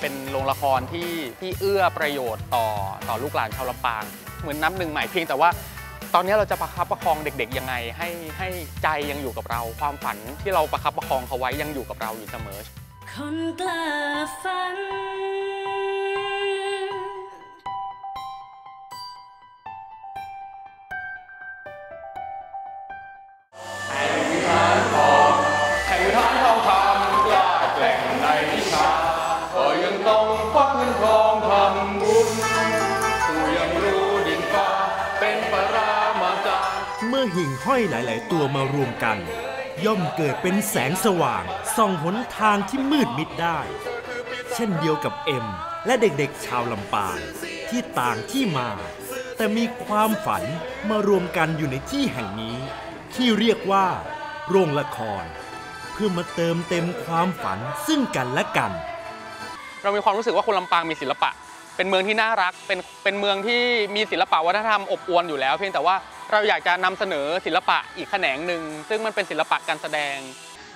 เป็นโรงละครที่ที่เอื้อประโยชน์ต่อต่อลูกหลานชาวลำปาง เหมือนน้ำหนึ่งใหม่เพียงแต่ว่าตอนนี้เราจะประคับประคองเด็กๆยังไงให้ให้ใจยังอยู่กับเรา ความฝันที่เราประคับประคองเขาไว้ยังอยู่กับเราอยู่เสมอคนกล้าฝัน มื่อหิ่งห้อยหลาย ๆ ตัวมารวมกัน ย่อมเกิดเป็นแสงสว่างส่องหนทางที่มืดมิดได้ เช่นเดียวกับเอ็ม และเด็กๆ ชาวลำปางที่ต่างที่มา แต่มีความฝันมารวมกันอยู่ในที่แห่งนี้ ที่เรียกว่า โรงละคร เพื่อมาเติมเต็มความฝันซึ่งกันและกัน เรามีความรู้สึกว่าคนลำปางมีศิลปะ เป็นเมืองที่น่ารักเป็นเป็นเมืองที่มีศิลปะวัฒนธรรมอบอวลอยู่แล้ว เพียงแต่ว่า เราอยากจะนำเสนอศิลปะอีกแขนงหนึ่งซึ่งมันเป็นศิลปะการแสดง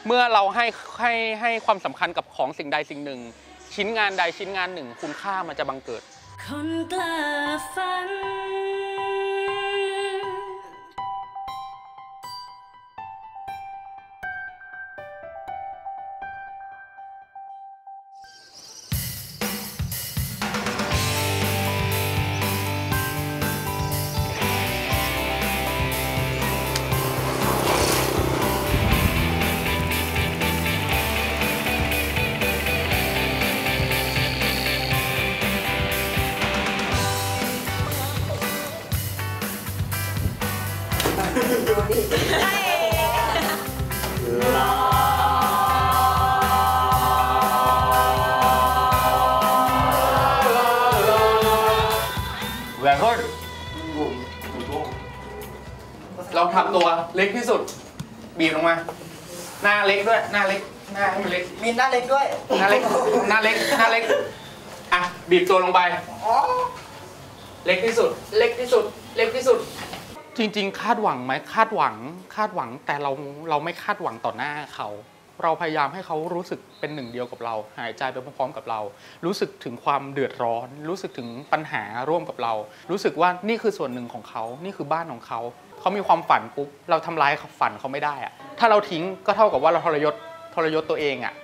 เมื่อเราให้ให้ให้ความสำคัญกับของสิ่งใดสิ่งหนึ่ง ชิ้นงานใดชิ้นงานหนึ่ง คุณค่ามันจะบังเกิดคนกล้าฝัน เราทำตัวเล็กที่สุด บีบลงมา หน้าเล็กด้วย หน้าเล็ก หน้าให้มันเล็ก มีหน้าเล็กด้วย หน้าเล็ก หน้าเล็ก หน้าเล็ก อะ บีบตัวลงไป เล็กที่สุด เล็กที่สุด เล็กที่สุด จริง ๆ คาดหวังไหมคาดหวัง คาดหวัง แต่เรา เราไม่คาดหวังต่อหน้าเขาเราพยายามให้เขารู้สึกเป็นหนึ่งเดียวกับเรา หายใจไปพร้อมๆกับเรา รู้สึกถึงความเดือดร้อน รู้สึกถึงปัญหาร่วมกับเรา รู้สึกว่านี่คือส่วนหนึ่งของเขา นี่คือบ้านของเขา เขามีความฝันปุ๊บเราทำร้ายฝันเขาไม่ได้อะถ้าเราทิ้งก็เท่ากับว่าเราทรยศทรยศตัวเองอะ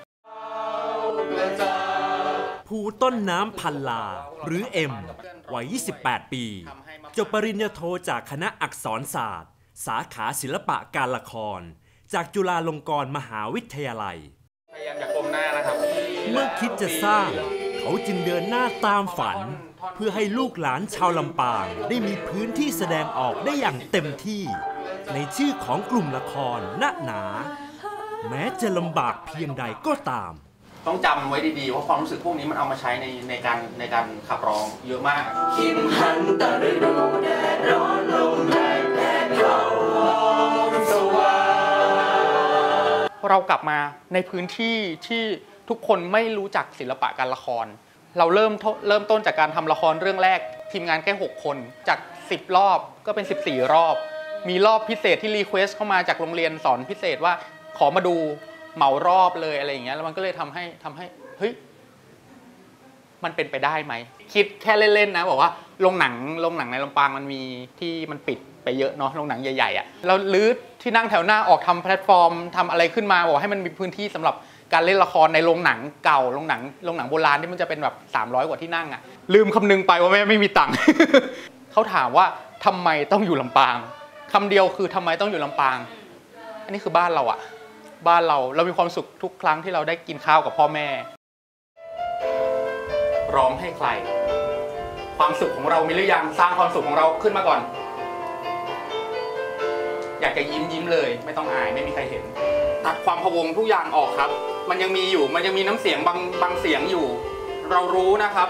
ภูต้นน้ำพันลา หรือเอ็มวัย 28 ปี จบปริญญาโทจากคณะอักษรศาสตร์ สาขาศิลปะการละคร จากจุฬาลงกรณ์มหาวิทยาลัย พยายามอย่าก้มหน้านะครับ เมื่อคิดจะสร้าง เขาจึงเดินหน้าตามฝัน เพื่อให้ลูกหลานชาวลำปางได้มีพื้นที่แสดงออกได้อย่างเต็มที่ ในชื่อของกลุ่มละครณหนา แม้จะลำบากเพียงใดก็ตาม ต้องจำไว้ดีๆว่าความรู้สึกพวกนี้มันเอามาใช้ในในการในการขับร้องเยอะมากเรากลับมาในพื้นที่ที่ ทุกคนไม่รู้จักศิลปะการละคร เราเริ่มเริ่มต้นจากการทำละครเรื่องแรก ทีมงานแค่ 6 คน จาก 10 รอบก็เป็น 14 รอบ มีรอบพิเศษที่รีเควสเข้ามาจากโรงเรียนสอนพิเศษว่าขอมาดูเหมารอบเลยอะไรอย่างเงี้ยแล้วมันก็เลยทำให้ทำให้เฮ้ยมันเป็นไปได้ไหม คิดแค่เล่นๆนะบอกว่าโรงหนังโรงหนังในลำปางมันมีที่มันปิดไปเยอะเนาะโรงหนังใหญ่ๆอะ่ะเราลื้อที่นั่งแถวหน้าออกทำแพลตฟอร์มทำอะไรขึ้นมาบอกให้มันมีพื้นที่สำหรับ การเล่นละครในโรงหนังเก่าโรงหนังโรงหนังโบราณที่มันจะเป็นแบบ 300 กว่าที่นั่งอะ่ะ ลืมคำนึงไปว่าแม่ไม่มีตังค์เขาถามว่าทำไมต้องอยู่ลำปางคำเดียวคือทำไมต้องอยู่ลำปาง อันนี้คือบ้านเราอะบ้านเราเรามีความสุขทุกครั้งที่เราได้กินข้าวกับพ่อแม่ ร้องให้ใคร ความสุขของเรามีหรือยังสร้างความสุขของเราขึ้นมาก่อน อยากจะยิ้มยิ้มเลย ไม่ต้องอายไม่มีใครเห็นตัดความพะวงทุกอย่างออกครับ มันยังมีอยู่ มันยังมีน้ำเสียงบางบางเสียงอยู่ เรารู้นะครับ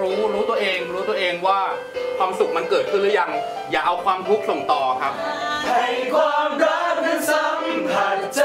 รู้รู้ตัวเอง รู้ตัวเองว่าความสุขมันเกิดขึ้นหรือยัง อย่าเอาความทุกข์ส่งต่อครับ ให้ความรักนั้นสัมผัสใจ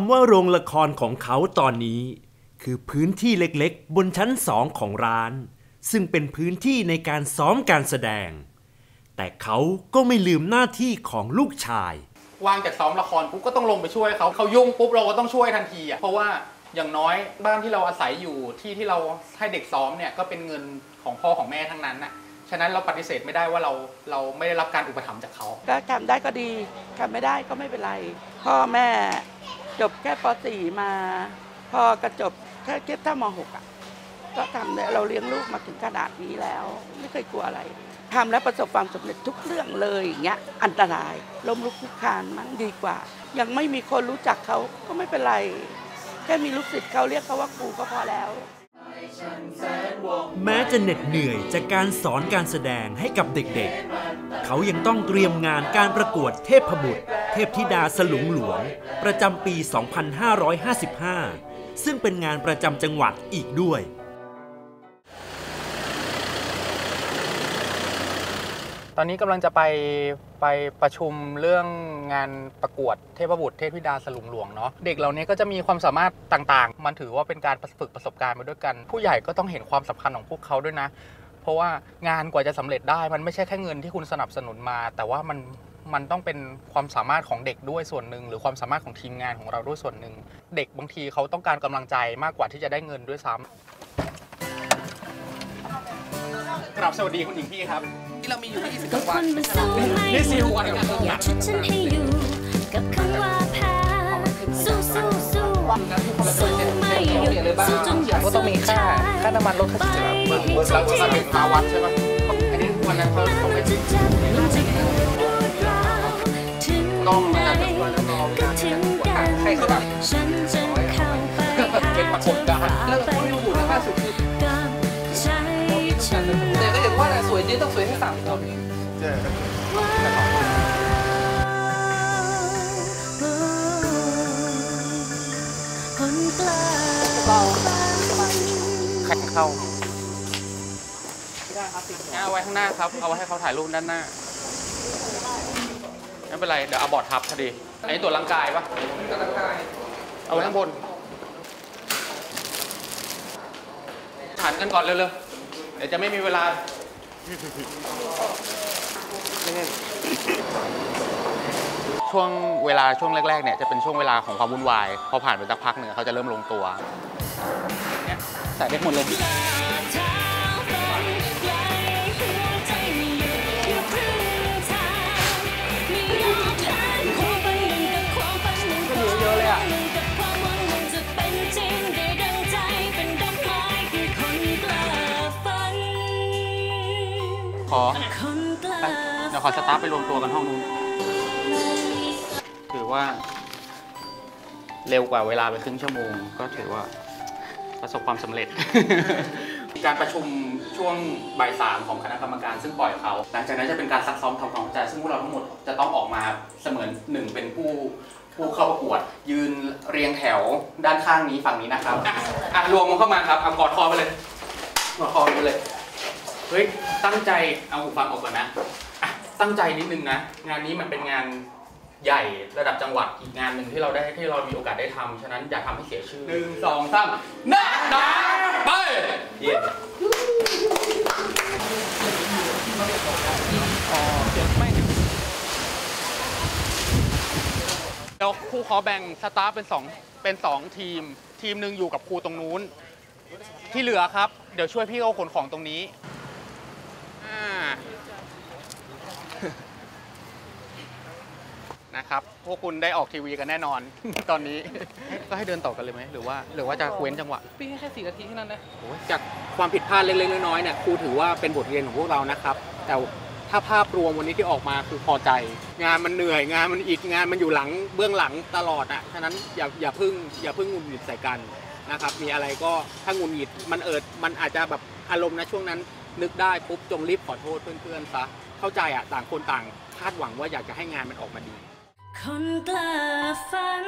ำว่าโรงละครของเขาตอนนี้ คือพื้นที่เล็กๆ บนชั้นสองของร้าน ซึ่งเป็นพื้นที่ในการซ้อมการแสดง แต่เขาก็ไม่ลืมหน้าที่ของลูกชาย ว่างจากซ้อมละครปุ๊บก็ต้องลงไปช่วยเขาเขายุ่งปุ๊บเราก็ต้องช่วยทันทีอะเพราะว่าอย่างน้อยบ้านที่เราอาศัยอยู่ที่ที่เราให้เด็กซ้อมเนี่ยก็เป็นเงินของพ่อของแม่ทั้งนั้นน่ะฉะนั้นเราปฏิเสธไม่ได้ว่าเราเราไม่ได้รับการอุปถัมภ์จากเขาก็ทำได้ก็ดีทำไม่ได้ก็ไม่เป็นไร พ่อแม่ จบแค่ป .4 มา พอกระจบแค่เทียบเท่าม .6 อะ ก็ทำเนี่ยเราเลี้ยงลูกมาถึงขนาดนี้แล้ว ไม่เคยกลัวอะไรทำแล้วประสบความสำเร็จทุกเรื่องเลยอย่างเงี้ยอันตรายล้มลุกคลุกคลานมันดีกว่า ยังไม่มีคนรู้จักเขาก็ไม่เป็นไร แค่มีลูกศิษย์เขาเรียกเขาว่าครูก็พอแล้ว แม้จะเหน็ดเหนื่อยจากการสอนการแสดงให้กับเด็กๆ เขายังต้องเตรียมงานการประกวดเทพบุตร เทพธิดาสลุงหลวง ประจำปี 2555 ซึ่งเป็นงานประจำจังหวัดอีกด้วย อนนี้กำลังจะไปไปประชุมเรื่องงานประกวดเทพบุตรเทพธิดาสลุงหลวงเนาะเด็กเหล่านี้ก็จะมีความสามารถต่างๆ มันถือว่าเป็นการฝึกประสบการณ์ไปด้วยกัน ผู้ใหญ่ก็ต้องเห็นความสำคัญของพวกเขาด้วยนะ เพราะว่างานกว่าจะสำเร็จได้มันไม่ใช่แค่เงินที่คุณสนับสนุนมา แต่ว่ามันมันต้องเป็นความสามารถของเด็กด้วยส่วนหนึ่ง หรือความสามารถของทีมงานของเราด้วยส่วนหนึ่ง เด็กบางทีเขาต้องการกำลังใจมากกว่าที่จะได้เงินด้วยซ้ำกราบสวัสดีคุณหญิงพี่ครับ ที่เรามีอยู่ก็คนมันสู้ไม่นี่สิอยู่วันกับอย่าชุดฉันให้อยู่กับคำว่าแพ้สู้สู้สู้สู้ไม่หยุดสู้จนหยุดก็ต้องมีค่าค่าน้ำมันรถค่าสิบแล้วแล้วก็ถึงมาวัดใช่ไหมอันนี้วันนั้นเขาเขาไม่ติดมันจะปวดร้าวถึงต้อง อย่งว่าแหละสวยจริงต้องสวยให้สามคนเจอคนกล้าฝันแข่งเข้าเอาไว้ข้างหน้าครับ เอาไว้ให้เขาถ่ายรูปด้านหน้า ไม่เป็นไร เดี๋ยวเอาบอร์ดทับพอดี อันนี้ตัวร่างกายปะตัวร่างกาย เอาไว้ข้างบนหันกันก่อนเร็วๆ เดี๋ยวจะไม่มีเวลา ช่วงเวลาช่วงแรกๆเนี่ยจะเป็นช่วงเวลาของความวุ่นวาย พอผ่านไปสักพักหนึ่งเขาจะเริ่มลงตัวเนี่ยใส่ได้หมดเลย ขอคนกล้าไปเดี๋ยวขอสตาร์ทไปรวมตัวกันห้องนู้น ถือว่าเร็วกว่าเวลาไปครึ่งชั่วโมง ก็ถือว่าประสบความสำเร็จ การประชุมช่วงบ่ายสามของคณะกรรมการซึ่งปล่อยเขา หลังจากนั้นจะเป็นการซักซ้อมทำความเข้าใจ ซึ่งพวกเราทั้งหมดจะต้องออกมาเสมือนหนึ่งเป็นผู้ผู้เข้าประกวด ยืนเรียงแถวด้านข้างนี้ฝั่งนี้นะครับอะอะรวมมันเข้ามาครับเอากอดคอไปเลยกอดคอไปเลย เฮ้ยตั้งใจเอาหูฟังออกก่อนนะอะตั้งใจนิดนึงนะงานนี้มันเป็นงานใหญ่ระดับจังหวัดอีกงานหนึ่งที่เราได้ที่เรามีโอกาสได้ทำฉะนั้นอย่าทำให้เสียชื่อหนึ่งสองสามหน้าหนาไปเยี่ยมเดี๋ยวครูขอแบ่งสตาฟเป็นสองเป็นสองทีม ทีมหนึ่งอยู่กับครูตรงนู้น ที่เหลือครับ เดี๋ยวช่วยพี่เขาขนของตรงนี้อ่า นะครับ พวกคุณได้ออกทีวีกันแน่นอน ตอนนี้ ก็ให้เดินต่อกันเลยไหม หรือว่า หรือว่าจะเว้นจังหวะปีแค่สี่นาทีแค่นั้นนะจากความผิดพลาดเล็กๆน้อยๆเนี่ยครูถือว่าเป็นบทเรียนของพวกเรานะครับ แต่ถ้าภาพรวมวันนี้ที่ออกมาคือพอใจ งานมันเหนื่อยงานมันอิดงานมันอยู่หลังเบื้องหลังตลอดอะฉะนั้นอย่าอย่าเพึ่งอย่าเพึ่งหงุดหงิดใส่กันนะครับ มีอะไรก็ถ้าหงุดหงิดมันเอิดมันอาจจะแบบอารมณ์นะช่วงนั้น นึกได้ปุ๊บจงรีบขอโทษเพื่อนๆซะเข้าใจอะต่างคนต่างคาดหวังว่าอยากจะให้งานมันออกมาดี คนกล้าฝัน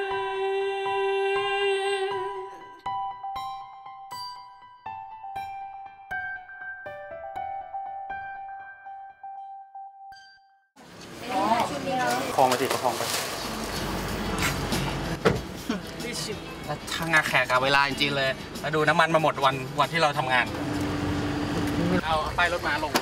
คลองไปสิประคองไปแล้วทางงานแขกกับเวลาจริงๆเลย แล้วดูน้ำมันมาหมดวันวันที่เราทำงาน เอาป้ายรถมาลง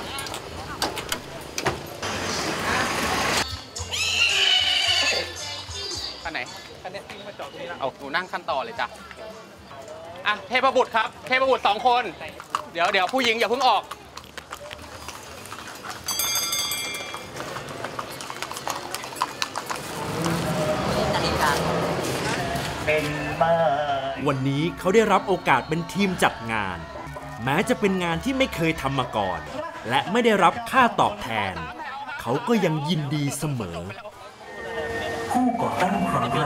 คันไหนคันนี้ที่มาจอดตรงนี้แล้วเอาหนูนั่งขั้นต่อเลยจ้ะอะเทพบุตรครับ เทพบุตรสองคน เดี๋ยวเดี๋ยวผู้หญิงอย่าเพิ่งออกวันนี้เขาได้รับโอกาสเป็นทีมจัดงาน แม้จะเป็นงานที่ไม่เคยทำมาก่อน และไม่ได้รับค่าตอบแทน เขาก็ยังยินดีเสมอ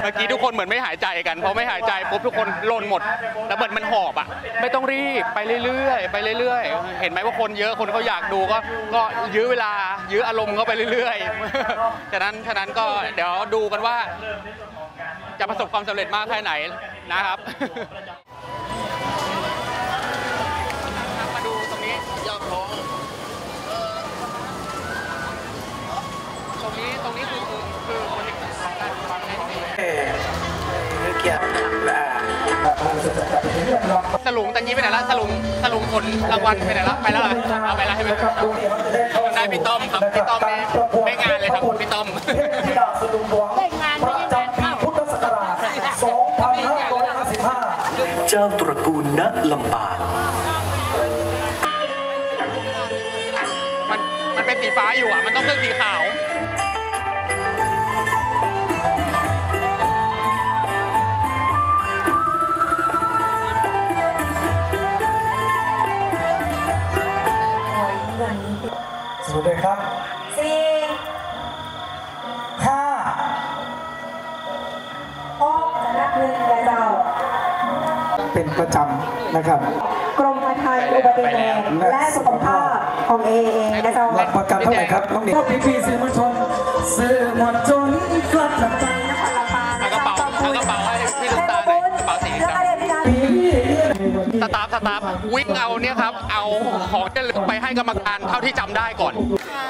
เมื่อกี้ทุกคนเหมือนไม่หายใจกันพอไม่หายใจปุ๊บทุกคนหล่นหมดแล้วเหมือนมันหอบอะ ไม่ต้องรีบไปเรื่อยๆไปเรื่อยๆ เห็นไหมว่าคนเยอะคนเขาอยากดูก็ก็ยื้อเวลายื้ออารมณ์เขาไปเรื่อยๆฉะนั้นฉะนั้นก็เดี๋ยวดูกันว่า จะประสบความสำเร็จมากแค่ไหนนะครับ สลุงตะกี้ไปไหนละสลุงสลุงผลรางวัลไปไหนละไปแล้วเหรอเอาไปแล้วใช่ไหมได้พี่ต้อมครับพี่ต้อมนี่ไม่งานเลยครับพี่ต้อมเจ้าตระกูลณลำปางมันมันเป็นสีฟ้าอยู่อะมันต้องเป็นสีขาว เป็นประจำนะครับ กรมพัฒนาอุบัติเหตุและสุขภาพของเอเองนะเจ้าหลักประกันเท่าไหร่ครับน้องหนิงพี่พี่สื่อมวลชนสื่อมวลชนกลับลำปางเอากระเป๋าเอากระเป๋าให้พี่ลูกตาหน่อยกระเป๋าสีดำสตาฟสตาฟวิ่งเอาเนี่ยครับ เอาของที่ระลึกไปให้กรรมการเท่าที่จำได้ก่อนค่ะ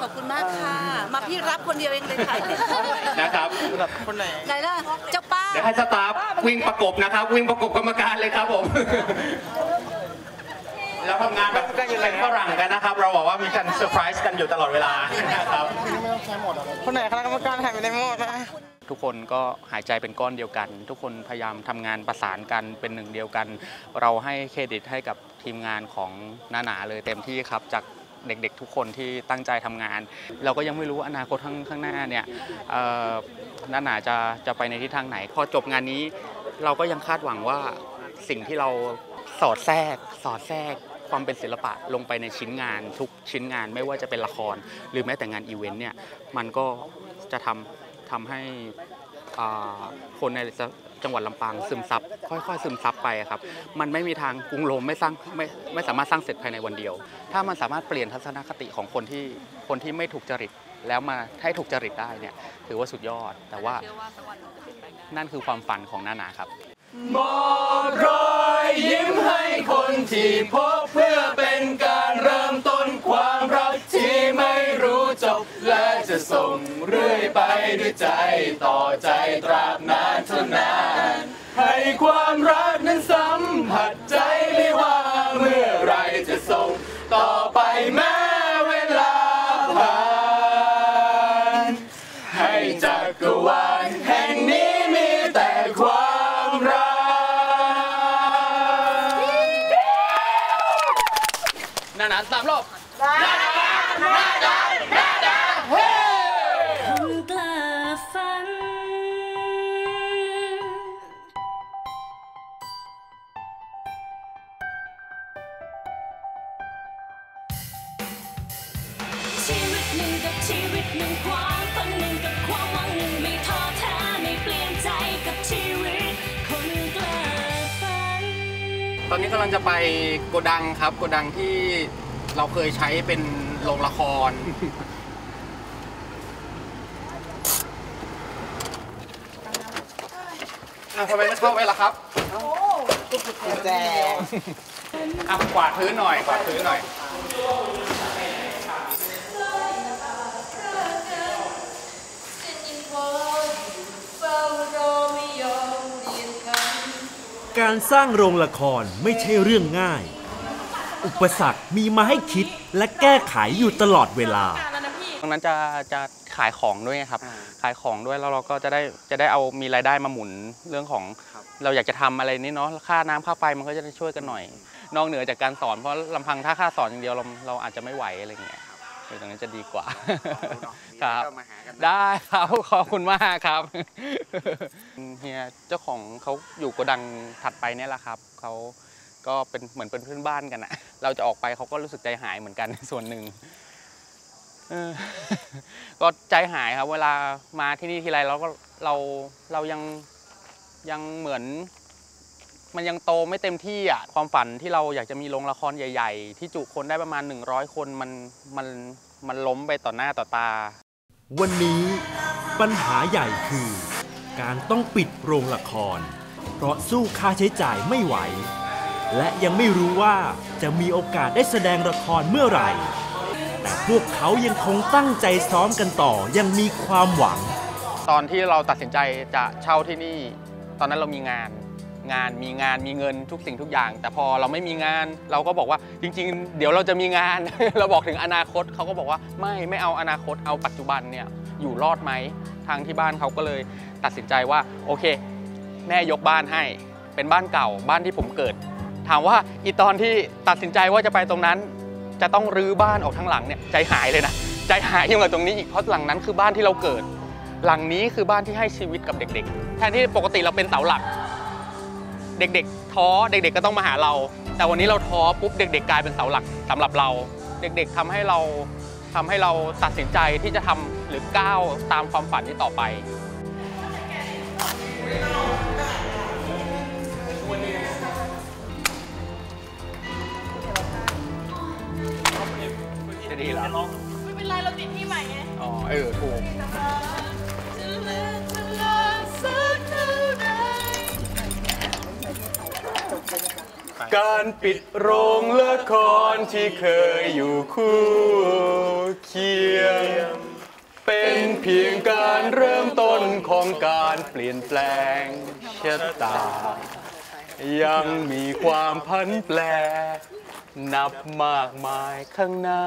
ขอบคุณมากค่ะ มาพี่รับคนเดียวเองเลยค่ะนะครับไหนล่ะเจ้าป้าเดี๋ยวให้สตาฟวิ่งประกบนะครับ วิ่งประกบกรรมการเลยครับผมเราทำงานแบบเป็นฝรั่งกันนะครับ เราบอกว่ามีการเซอร์ไพรส์กันอยู่ตลอดเวลานะครับคนไหนคณะกรรมการหายไปในหมดนะทุกคนก็หายใจเป็นก้อนเดียวกัน ทุกคนพยายามทำงานประสานกันเป็นหนึ่งเดียวกัน เราให้เครดิตให้กับทีมงานของนาหนาเลยเต็มที่ครับจาก เด็กๆ ทุกคนที่ตั้งใจทำงาน เราก็ยังไม่รู้ว่าอนาคตข้างข้างหน้าเนี่ยเอ่อนาหนาจะจะไปในทิศทางไหน พอจบงานนี้ เราก็ยังคาดหวังว่าสิ่งที่เราสอดแทรก สอดแทรกความเป็นศิลปะลงไปในชิ้นงาน ทุกชิ้นงานไม่ว่าจะเป็นละคร หรือแม้แต่งานอีเวนต์เนี่ยมันก็จะทำทำให้คนใน จังหวัดลำปางซึมซับค่อยๆ ซึมซับไปครับมันไม่มีทางกรุงโรมไม่สร้างไม่ไม่สามารถสร้างเสร็จภายในวันเดียว ถ้ามันสามารถเปลี่ยนทัศนคติของคนที่คนที่ไม่ถูกจริตแล้วมาให้ถูกจริตได้เนี่ยถือว่าสุดยอด แต่ว่านั่นคือความฝันของนานาครับมอบรอยยิ้มให้คนที่พบเพื่อเป็นก ส่งเรื่อยไปด้วยใจต่อใจตราบนานเท่านาน ให้ความรักนั้นสัมผัสใจไม่ว่าเมื่อไรจะส่งต่อไปแม้เวลาผ่านให้จักรวาลแห่งนี้มีแต่ความรักนานาสามรอบคน กำลังจะไปโกดังครับ โกดังที่เราเคยใช้เป็นโรงละคร อะทำไมไม่เข้าไปล่ะครับแจ อะกวาดพื้นหน่อยกวาดพื้นหน่อย การสร้างโรงละครไม่ใช่เรื่องง่าย อุปสรรคมีมาให้คิดและแก้ไขอยู่ตลอดเวลา ตรงนั้นจะจะขายของด้วยไงครับ ขายของด้วยแล้วเราก็จะได้จะได้เอามีรายได้มาหมุนเรื่องของเราอยากจะทำอะไรนี่เนาะค่าน้ำค่าไฟมันก็จะได้ช่วยกันหน่อย นอกเหนือจากการสอนเพราะลำพังถ้าค่าสอนอย่างเดียวเราเราอาจจะไม่ไหวอะไรเงี้ยเออตรงนั้นจะดีกว่าครับได้ครับขอบคุณมากครับเฮียเจ้าของเขาอยู่โกดังถัดไปเนี่ยแหละครับเขาก็เป็นเหมือนเป็นเพื่อนบ้านกันอะเราจะออกไปเขาก็รู้สึกใจหายเหมือนกันส่วนหนึ่งเออก็ใจหายครับ เวลามาที่นี่ทีไรเราก็เราเรายังยังเหมือน มันยังโตไม่เต็มที่อะความฝันที่เราอยากจะมีโรงละครใหญ่ ๆ ที่จุคนได้ประมาณ 100 คนมันมันมันล้มไปต่อหน้าต่อตา วันนี้ปัญหาใหญ่คือ การต้องปิดโรงละคร เพราะสู้ค่าใช้จ่ายไม่ไหว และยังไม่รู้ว่าจะมีโอกาสได้แสดงละครเมื่อไหร่ แต่พวกเขายังคงตั้งใจซ้อมกันต่อยังมีความหวัง ตอนที่เราตัดสินใจจะเช่าที่นี่ ตอนนั้นเรามีงาน งานมีงานมีเงินทุกสิ่งทุกอย่าง แต่พอเราไม่มีงานเราก็บอกว่าจริง ๆ เดี๋ยวเราจะมีงาน เราบอกถึงอนาคตเขาก็บอกว่าไม่ไม่เอาอนาคตเอาปัจจุบันเนี่ยอยู่รอดไหมทางที่บ้านเขาก็เลยตัดสินใจว่าโอเค แม่ยกบ้านให้ เป็นบ้านเก่าบ้านที่ผมเกิด ถามว่าอีตอนที่ตัดสินใจว่าจะไปตรงนั้น จะต้องรื้อบ้านออกทั้งหลังเนี่ยใจหายเลยนะใจหายยิ่งกว่าตรงนี้อีกเพราะหลังนั้นคือบ้านที่เราเกิด หลังนี้คือบ้านที่ให้ชีวิตกับเด็ก ๆ แทนที่ปกติเราเป็นเสาหลัก เด็ก ๆ ท้อเด็ก ๆ ก็ต้องมาหาเรา แต่วันนี้เราท้อปุ๊บเด็ก ๆ กลายเป็นเสาหลักสำหรับเรา เด็ก ๆทำให้เราทำให้เราตัดสินใจที่จะทำหรือก้าวตามความฝันนี้ต่อไปจะดีเหรอไม่เป็นไรเราติดที่ใหม่ไงอ๋อเออถูก การปิดโรงละครที่เคยอยู่คู่เคียง เป็นเพียงการเริ่มต้นของการเปลี่ยนแปลงชะตา ยังมีความพันแปร นับมากมายข้างหน้า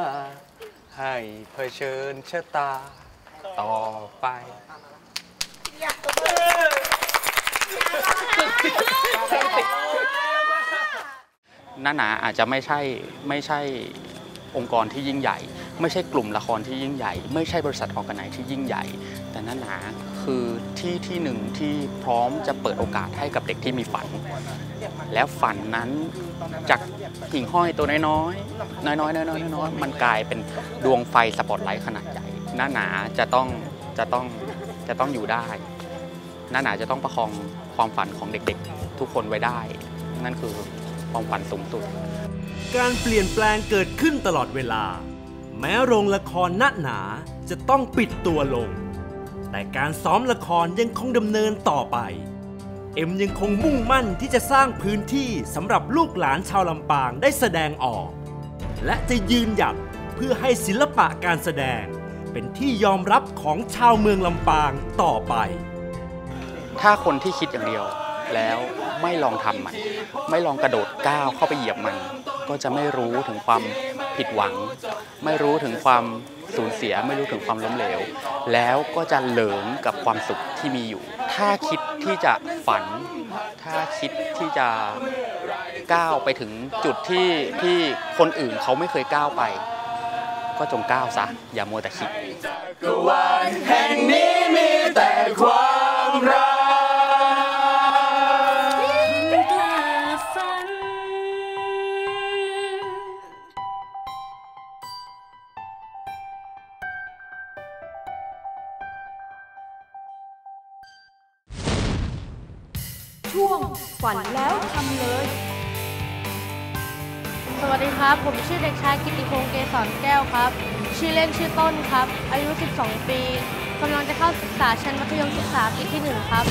ให้เผชิญชะตา ต่อไป หน้าหนาอาจจะไม่ใช่ไม่ใช่องค์กรที่ยิ่งใหญ่ ไม่ใช่กลุ่มละครที่ยิ่งใหญ่ ไม่ใช่บริษัทออกกันไหนที่ยิ่งใหญ่ แต่หน้าหนาคือที่ที่หนึ่งที่พร้อมจะเปิดโอกาสให้กับเด็กที่มีฝัน แล้วฝันนั้นจากหิ่งห้อยตัวน้อยๆน้อยๆน้อยๆน้อยๆมันกลายเป็นดวงไฟสปอตไลท์ขนาดใหญ่หน้าหนาจะต้องจะต้องจะต้องอยู่ได้ หน้าหนาจะต้องประคองความฝันของเด็กๆ ทุกคนไว้ได้ นั่นคือ ความฝันสูงสุด การเปลี่ยนแปลงเกิดขึ้นตลอดเวลา แม้โรงละครณหนาจะต้องปิดตัวลง แต่การซ้อมละครยังคงดำเนินต่อไป เอ็มยังคงมุ่งมั่นที่จะสร้างพื้นที่สำหรับลูกหลานชาวลำปางได้แสดงออก และจะยืนหยัดเพื่อให้ศิลปะการแสดง เป็นที่ยอมรับของชาวเมืองลำปางต่อไป ถ้าคนที่คิดอย่างเดียวแล้วไม่ลองทำมัน ไม่ลองกระโดดก้าวเข้าไปเหยียบมัน ก็จะไม่รู้ถึงความผิดหวัง ไม่รู้ถึงความสูญเสีย ไม่รู้ถึงความล้มเหลว แล้วก็จะเหลิงกับความสุขที่มีอยู่ ถ้าคิดที่จะฝัน ถ้าคิดที่จะก้าวไปถึงจุดที่ที่คนอื่นเขาไม่เคยก้าวไป ก็จงก้าวซะ อย่ามัวแต่คิดกวันแห่งนี้มีแต่ความรัก ช่วงฝันแล้วทำเลย สวัสดีครับ ผมชื่อเด็กชายกิติพงษ์เกษรแก้วครับ ชื่อเล่นชื่อต้นครับ อายุ 12 ปีกำลังจะเข้าศึกษาชั้นมัธยมศึกษาปีที่ 1 ครับ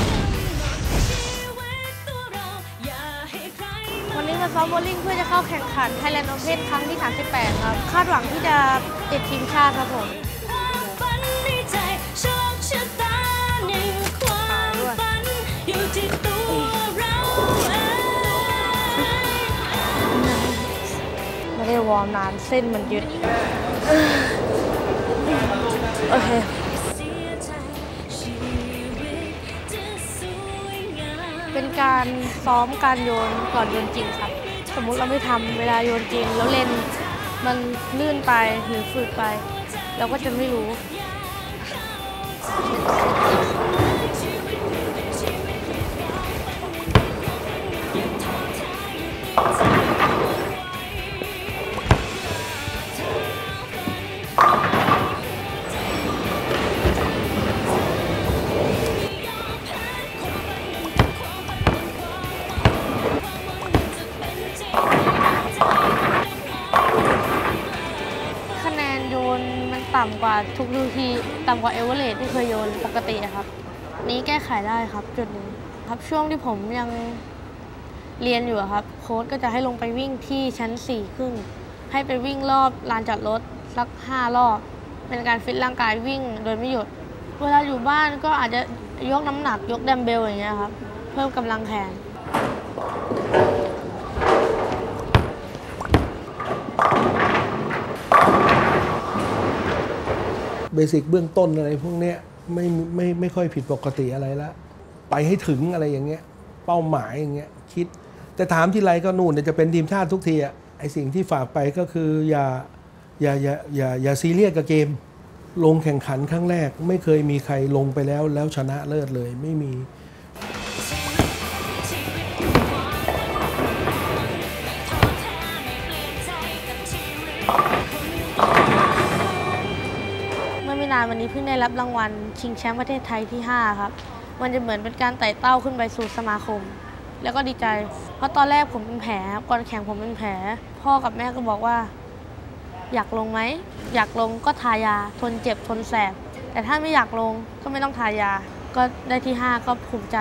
วันนี้มาซ้อมโบว์ลิ่งเพื่อจะเข้าแข่งขัน Thailand Open ครั้งที่ 38 ครับ คาดหวังที่จะติดทีมชาติครับผม ได้วอร์มนานเส้นมันยึดโอเคเป็นการซ้อมการโยนก่อนโยนจริงครับ สมมุติเราไม่ทำเวลาโยนจริง แล้วเล่นมันลื่นไปหรือฝืดไป เราก็จะไม่รู้ นนมันต่ำกว่าทุกทุกทีต่ำกว่าเอเวอเรสที่เคยโยนปกติครับ นี้แก้ไขได้ครับจุดนี้ครับช่วงที่ผมยังเรียนอยู่ครับ โค้ชก็จะให้ลงไปวิ่งที่ชั้น4ี่ครึ่งให้ไปวิ่งรอบลานจอดรถสัก 5 รอบ เป็นการฟิตร่างกายวิ่งโดยไม่หยุด เวลาอยู่บ้านก็อาจจะยกน้ำหนักยกดัมเบลอย่างเงี้ยครับ เพิ่มกำลังแขน เบสิกเบื้องต้นอะไรพวกเนี้ยไม่ไม่ไม่ค่อยผิดปกติอะไรละ ไปให้ถึงอะไรอย่างเงี้ย เป้าหมายอย่างเงี้ยคิด แต่ถามที่ไรก็นู่นเนี่ยจะเป็นทีมชาติทุกทีอะไอสิ่งที่ฝากไปก็คืออย่าอย่าอย่าอย่าอย่าซีเรียสกับเกม ลงแข่งขันครั้งแรก ไม่เคยมีใครลงไปแล้วแล้วชนะเลิศเลยไม่มี วันนี้เพิ่งได้รับรางวัล ชิงแชมป์ประเทศไทยที่ 5 ครับ มันจะเหมือนเป็นการไต่เต้าขึ้นไปสู่สมาคม แล้วก็ดีใจ เพราะตอนแรกผมเป็นแผลครับก่อนแข่งผมเป็นแผล พ่อกับแม่ก็บอกว่า อยากลงไหม อยากลงก็ทายา ทนเจ็บทนแสบ แต่ถ้าไม่อยากลงก็ไม่ต้องทายา ก็ได้ที่ 5 ก็ภูมิใจ